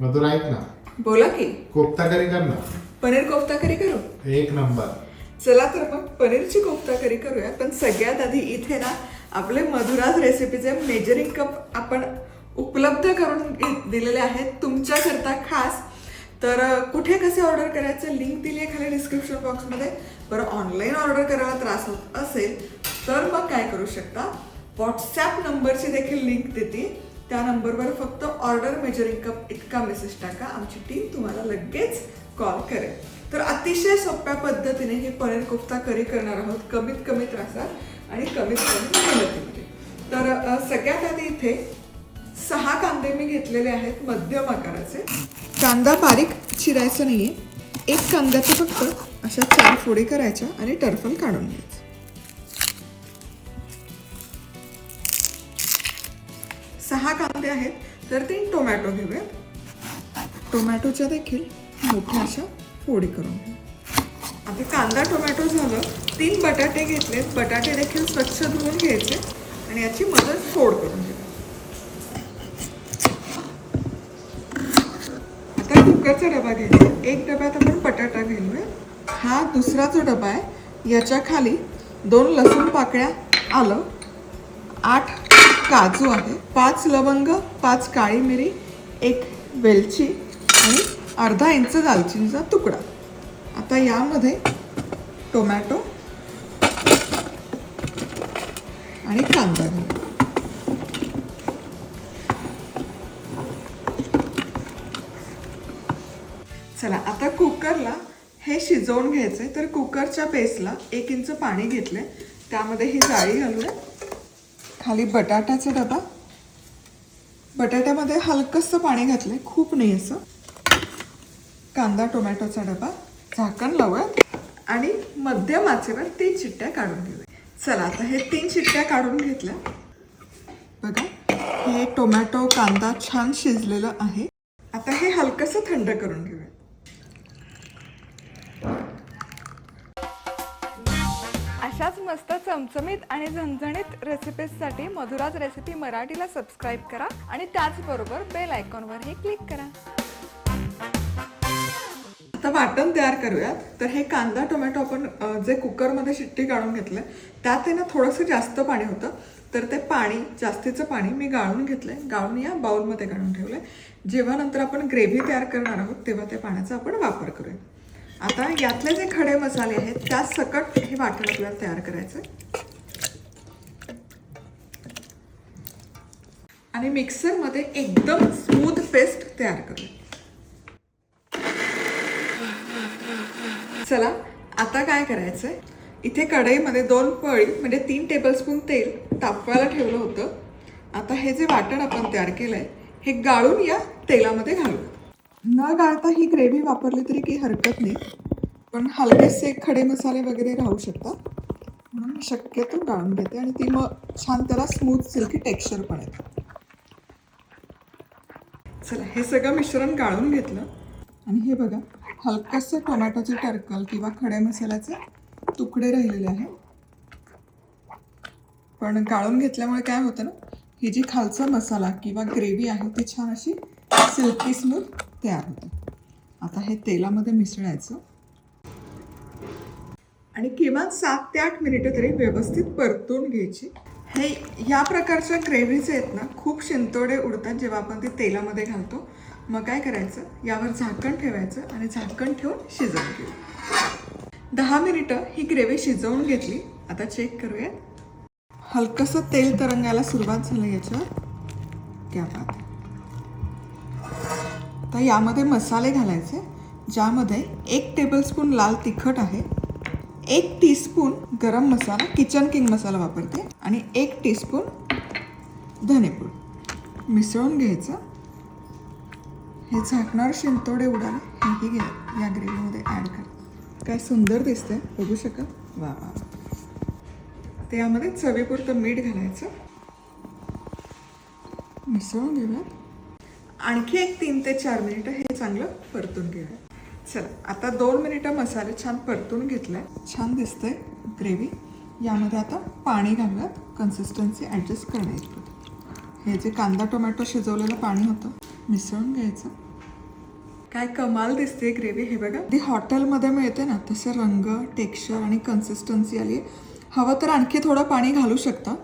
मधुर ऐक ना. बोला की. कोफ्ता करी कर ना. पनीर कोफ्ता करी? करू एक नंबर. चला तर मग पनीरची कोफ्ता करी करूया. पण सगळ्यात आधी इथे ना आपले मधुराज रेसिपीचे मेजरिंग कप आपण उपलब्ध करून दिलेले आहेत. तुमच्याकरता खास. तर कुठे कसे ऑर्डर करायचं? लिंक दिली आहे खाली डिस्क्रिप्शन बॉक्समध्ये बरं ऑनलाईन ऑर्डर करायला त्रास होत असेल तर मग काय करू शकता? व्हॉट्सॲप नंबरची देखील लिंक देते. त्या नंबरवर फक्त ऑर्डर मेजरिंग कप इतका मेसेज टाका. आमची टीम तुम्हाला लगेच कॉल करेल. तर अतिशय सोप्या पद्धतीने हे पनीर कोफ्ता करी करणार आहोत. कमीत कमी त्रासात आणि कमीत कमी मेहनतीमध्ये. तर सगळ्यात आधी इथे सहा कांदे मी घेतलेले आहेत मध्यम आकाराचे. कांदा बारीक चिरायचा आहे एक कांद्याचं फक्त अशा चार फोडी करायच्या आणि टरफल काढून घ्यायचं. सहा कांदे आहेत तर तीन टोमॅटो घेऊयात. टोमॅटोच्या देखील मोठ्या अशा फोडी करून घेऊ. आता कांदा टोमॅटो झालं तीन बटाटे घेतलेत. बटाटे देखील स्वच्छ धुवून घ्यायचे आणि याची मदत फोड करून घ्यायची आता कुकरचा डबा घ्यायचा एक डब्यात आपण बटाटा घेऊया हा दुसरा जो डबा आहे याच्या खाली दोन लसूण पाकळ्या आलं आठ काजू आहे. पाच लवंग पाच काळी मिरी एक वेलची आणि अर्धा इंच दालचिनीचा तुकडा. आता यामध्ये टोमॅटो आणि कांदा घालू. चला आता कुकरला हे शिजवून घ्यायचं आहे तर कुकरच्या पेस्टला एक इंच पाणी घेतलंय. त्यामध्ये ही जाळी घालूया. खाली बटाट्याचा डबा. बटाट्यामध्ये हलकंसं पाणी घातलंय खूप नाही असं. कांदा टोमॅटोचा डबा. झाकण लावूयात आणि मध्यम आचेवर तीन चिट्ट्या काढून घेऊया. चला आता हे तीन चिट्ट्या काढून घेतल्या. बघा हे टोमॅटो कांदा छान शिजलेलं आहे. आता हे हलकंसं थंड करून घेऊ अशाच मस्त चमचमीत आणि झणझणीत रेसिपीजसाठी मधुराज रेसिपी मराठीला सबस्क्राईब करा आणि त्याचबरोबर बेल आयकॉनवरही क्लिक करा. आता वाटण तयार करूयात. तर हे कांदा टोमॅटो आपण जे कुकरमध्ये शिट्टी काढून घेतलं त्यात आहे ना थोडंसं जास्त पाणी होतं. तर ते पाणी जास्तीचं पाणी मी गाळून घेतलं आहे गाळून या बाउलमध्ये काढून आहे जेव्हा नंतर आपण ग्रेव्ही तयार करणार आहोत तेव्हा त्या पाण्याचा आपण वापर करूया आता यातले जे खडे मसाले आहेत त्या सकट हे वाटण आपल्याला तयार करायचं आणि मिक्सरमध्ये एकदम स्मूथ पेस्ट तयार करूया. चला आता काय करायचंय? इथे कढईमध्ये दोन पळी म्हणजे तीन टेबलस्पून तेल तापवायला ठेवलं होतं. आता हे जे वाटण आपण तयार केलंय हे गाळून या तेलामध्ये घालू न गाळता ही ग्रेव्ही वापरली तरी काही हरकत नाही. पण हलकेसे खडे मसाले वगैरे राहू शकतात. म्हणून शक्यतो गाळून घेते आणि ती मग छान त्याला स्मूथ सिल्की टेक्स्चर पण येतं. चला हे सगळं मिश्रण गाळून घेतलं. आणि हे बघा हलकंसं टोमॅटोचे टरकल किंवा खड्या मसाल्याचे तुकडे राहिलेले आहे. पण गाळून घेतल्यामुळे काय होतं ना ही जी खालचा मसाला किंवा ग्रेव्ही आहे ती छान अशी सिल्की स्मूथ तयार होतं आता हे तेलामध्ये मिसळायचं. आणि किमान सात ते आठ मिनिटं तरी व्यवस्थित परतून घ्यायची. हे ह्या प्रकारच्या ग्रेव्हीज आहेत ना खूप शिंतोडे उडतात जेव्हा आपण ते तेलामध्ये घालतो. मग काय करायचं? यावर झाकण ठेवायचं आणि झाकण ठेवून शिजवून घेऊ. दहा मिनिटं ही ग्रेव्ही शिजवून घेतली. आता चेक करूयात. हलकंसं तेल तरंगायला सुरुवात झाली याच्यावर. क्या बात आता यामध्ये मसाले घालायचे ज्यामध्ये एक टेबलस्पून लाल तिखट आहे एक टीस्पून गरम मसाला किचन किंग मसाला वापरते आणि एक टीस्पून धनेपूड मिसळून घ्यायचं. हे झाकणार शिंतोडे उडाल हेही घ्या या ग्रेव्हीमध्ये ॲड करा. काय सुंदर दिसतंय बघू शकत? वा वा त्यामध्ये ते यामध्ये चवीपुरतं मीठ घालायचं. मिसळून घेऊयात. आणखी एक तीन ते चार मिनिटं हे चांगलं परतून घेऊया. चला आता दोन मिनिटं मसाले छान परतून घेतलाय. छान दिसतंय ग्रेव्ही. यामध्ये आता पाणी घालूयात. कन्सिस्टन्सी ॲडजस्ट करण्याइतपत हे जे कांदा टोमॅटो शिजवलेलं पाणी होतं मिसळून घ्यायचं. काय कमाल दिसते ग्रेव्ही. हे बघा ती हॉटेलमध्ये मिळते ना तसं रंग टेक्स्चर आणि कन्सिस्टन्सी आली. आहे हवं तर आणखी थोडं पाणी घालू शकता.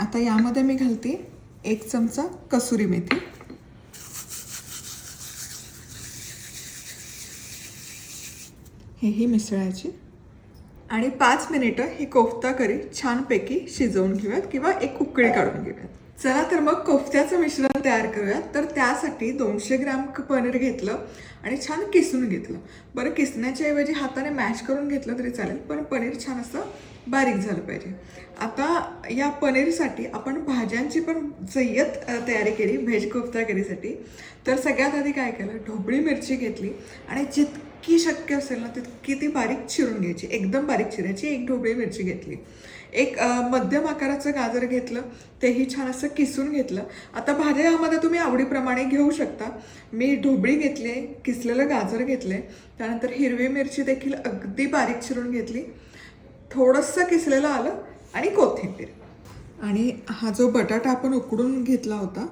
आता यामध्ये मी घालते एक चमचा कसुरी मेथी. हेही मिसळायची. आणि पाच मिनिटं ही कोफ्ता करी छानपैकी शिजवून घेऊयात किंवा एक उकळी काढून घेऊयात. चला तर मग कोफ्त्याचं मिश्रण तयार करूयात. तर त्यासाठी दोनशे ग्रॅम पनीर घेतलं आणि छान किसून घेतलं. बरं किसण्याच्या ऐवजी हाताने मॅश करून घेतलं तरी चालेल पण पनीर छान असं बारीक झालं पाहिजे. आता या पनीरसाठी आपण भाज्यांची पण जय्यत तयारी केली व्हेज कोफ्ता करीसाठी. तर सगळ्यात आधी काय केलं ढोबळी मिरची घेतली आणि जितकी शक्य असेल ना तितकी ती बारीक चिरून घ्यायची. एकदम बारीक चिरायची एक ढोबळी मिरची घेतली. एक मध्यम आकाराचं गाजर घेतलं तेही छान असं किसून घेतलं. आता भाज्या यामध्ये तुम्ही आवडीप्रमाणे घेऊ शकता. मी ढोबळी घेतली आहे किसलेलं गाजर घेतले त्यानंतर हिरवी मिरची देखील अगदी बारीक चिरून घेतली. थोडंसं किसलेलं आलं आणि कोथिंबीर. आणि हा जो बटाटा आपण उकडून घेतला होता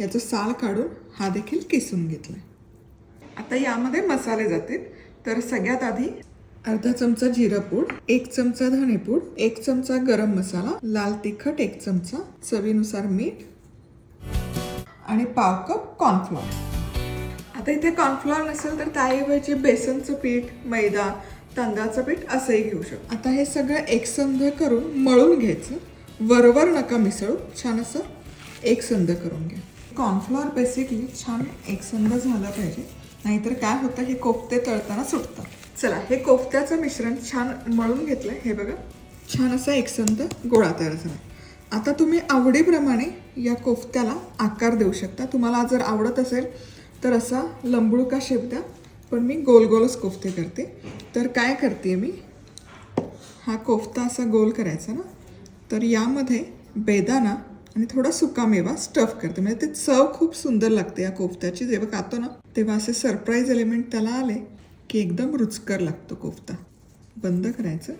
याचं साल काढून हा देखील किसून घेतला आता यामध्ये मसाले जातील. तर सगळ्यात आधी अर्धा चमचा जिरा पूड एक चमचा धणेपूड एक चमचा गरम मसाला लाल तिखट एक चमचा चवीनुसार मीठ आणि पाव कप कॉर्नफ्लॉवर. आता इथे कॉर्नफ्लॉवर नसेल तर त्याऐवजी बेसनचं पीठ मैदा तांदळाचं पीठ असंही घेऊ शकतो. आता हे सगळं एकसंध करून मळून घ्यायचं. वरवर नका मिसळू. छान असं एकसंध करून घ्या. कॉर्नफ्लॉवर बेसिकली छान एकसंध झालं पाहिजे. नाहीतर काय होतं हे कोफ्ते तळताना सुटतात. चला हे कोफ्त्याचं मिश्रण छान मळून घेतलं हे बघा छान असा एकसंध गोळा तयार झाला. आता तुम्ही आवडीप्रमाणे या कोफ्त्याला आकार देऊ शकता. तुम्हाला जर आवडत असेल तर असा लंबुळका शेप द्या. पण मी गोल गोलच कोफ्ते करते. तर काय करते मी? हा कोफ्ता असा गोल करायचा ना? तर यामध्ये बेदाना आणि थोडा सुकामेवा स्टफ करते. म्हणजे ते चव खूप सुंदर लागते या कोफ्त्याची. जेव्हा खातो ना तेव्हा असे सरप्राईज एलिमेंट त्याला आले की एकदम रुचकर लागतो कोफ्ता. बंद करायचं.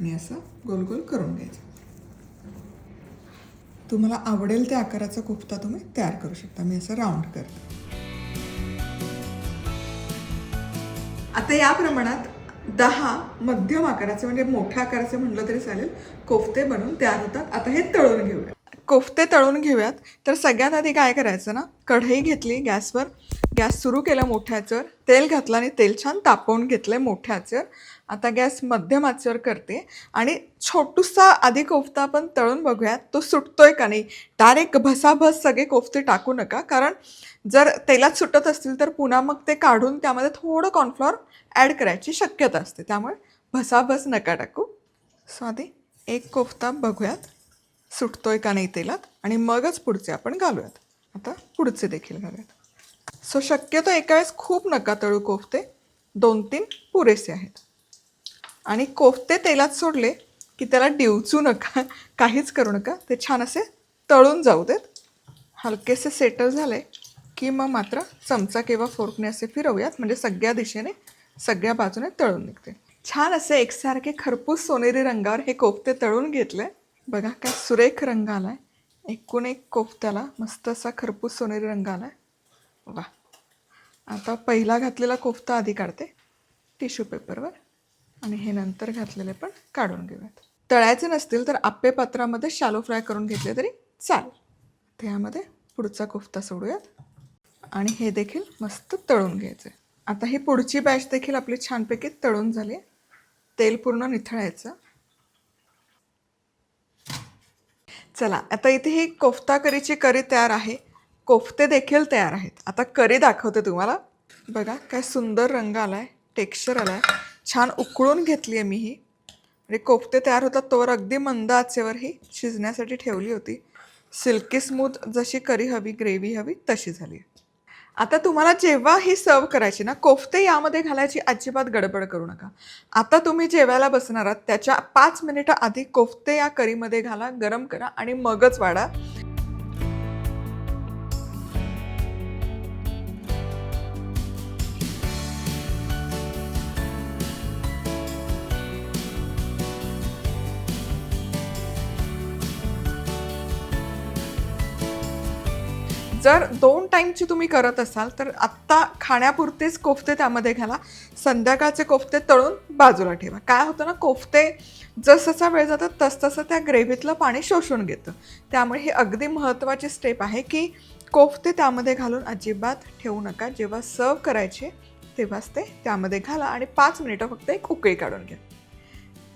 आणि असा गोल गोल करून घ्यायचा. तुम्हाला आवडेल त्या आकाराचा कोफ्ता तुम्ही तयार करू शकता. मी असं राऊंड करते. आता या प्रमाणात दहा मध्यम आकाराचे म्हणजे मोठ्या आकाराचे म्हटलं तरी चालेल कोफ्ते बनवून तयार होतात. आता हे तळून घेऊया. कोफ्ते तळून घेऊयात. तर सगळ्यात आधी काय करायचं ना कढई घेतली गॅसवर. गॅस सुरू केला मोठ्या आचेवर तेल घातलं आणि तेल छान तापवून घेतलं मोठ्या आचेवर आता गॅस मध्यम आचेवर करते आणि छोटूसा आधी कोफ्ता आपण तळून बघूयात. तो सुटतोय का नाही? डायरेक्ट भसाभस सगळे कोफ्ते टाकू नका. कारण जर तेलात सुटत असतील तर पुन्हा मग ते काढून त्यामध्ये थोडं कॉर्नफ्लॉवर ॲड करायची शक्यता असते. त्यामुळे भसाभस नका टाकू. सो आधी एक कोफ्ता बघूयात. सुटतोय का नाही तेलात? आणि मगच पुढचे आपण घालूयात. आता पुढचे देखील घालूयात. सो शक्यतो एका वेळेस खूप नका तळू कोफ्ते. दोन तीन पुरेसे आहेत. आणि कोफ्ते तेलात सोडले की त्याला डिवचू नका. काहीच करू नका. ते छान असे तळून जाऊ देत. हलकेसे सेटल झाले की मग मात्र चमचा किंवा फोर्कने असे फिरवूयात. म्हणजे सगळ्या दिशेने सगळ्या बाजूने तळून निघते. छान असे एकसारखे खरपूस सोनेरी रंगावर हे कोफ्ते तळून घेतले. बघा काय सुरेख रंग आला आहे एकूण एक कोफ्त्याला मस्त असा खरपूस सोनेरी रंग आला आहे वा आता पहिला घातलेला कोफ्ता आधी काढते. टिश्यू पेपरवर. आणि हे नंतर घातलेले पण काढून घेऊयात. तळायचे नसतील तर आप्पे पात्रामध्ये शालो फ्राय करून घेतले तरी चालेल. त्यामध्ये पुढचा कोफ्ता सोडूयात. आणि हे देखील मस्त तळून घ्यायचं आता ही पुढची बॅच देखील आपली छानपैकी तळून झाली. तेल पूर्ण निथळायचं. चला आता इथे ही कोफ्ता करीची करी तयार आहे. कोफ्ते देखील तयार आहेत. आता करी दाखवते तुम्हाला. बघा काय सुंदर रंग आला आहे टेक्स्चर आला आहे छान उकळून घेतली आहे मी ही. म्हणजे कोफ्ते तयार होतात तोवर अगदी मंद आचेवर ही शिजण्यासाठी ठेवली होती. सिल्की स्मूथ जशी करी हवी ग्रेव्ही हवी तशी झाली. आता तुम्हाला जेव्हा ही सर्व करायची ना कोफ्ते यामध्ये घालायची अजिबात गडबड करू नका. आता तुम्ही जेवायला बसणार आहात त्याच्या पाच मिनिटं आधी कोफ्ते या करीमध्ये घाला गरम करा आणि मगच वाढा. जर दोन टाईमची तुम्ही करत असाल तर आत्ता खाण्यापुरतेच कोफते त्यामध्ये घाला. संध्याकाळचे कोफ्ते तळून बाजूला ठेवा. काय होतं ना कोफते जसजसा वेळ जातो तसतसं त्या ग्रेव्हीतलं पाणी शोषून घेतं. त्यामुळे ही अगदी महत्त्वाची स्टेप आहे की कोफ्ते त्यामध्ये घालून अजिबात ठेवू नका. जेव्हा सर्व करायचे तेव्हाच ते त्यामध्ये घाला आणि पाच मिनिटं फक्त एक उकळी काढून घ्या.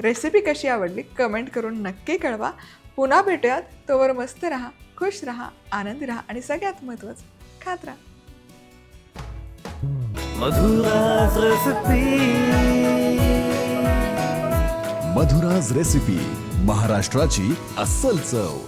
रेसिपी कशी आवडली कमेंट करून नक्की कळवा. पुन्हा भेटूयात. तोवर मस्त राहा खुश राहा आनंदी राहा आणि सगळ्यात महत्त्वाचं खात राहा. मधुराज रसपी मधुराज रेसिपी महाराष्ट्राची अस्सल चव.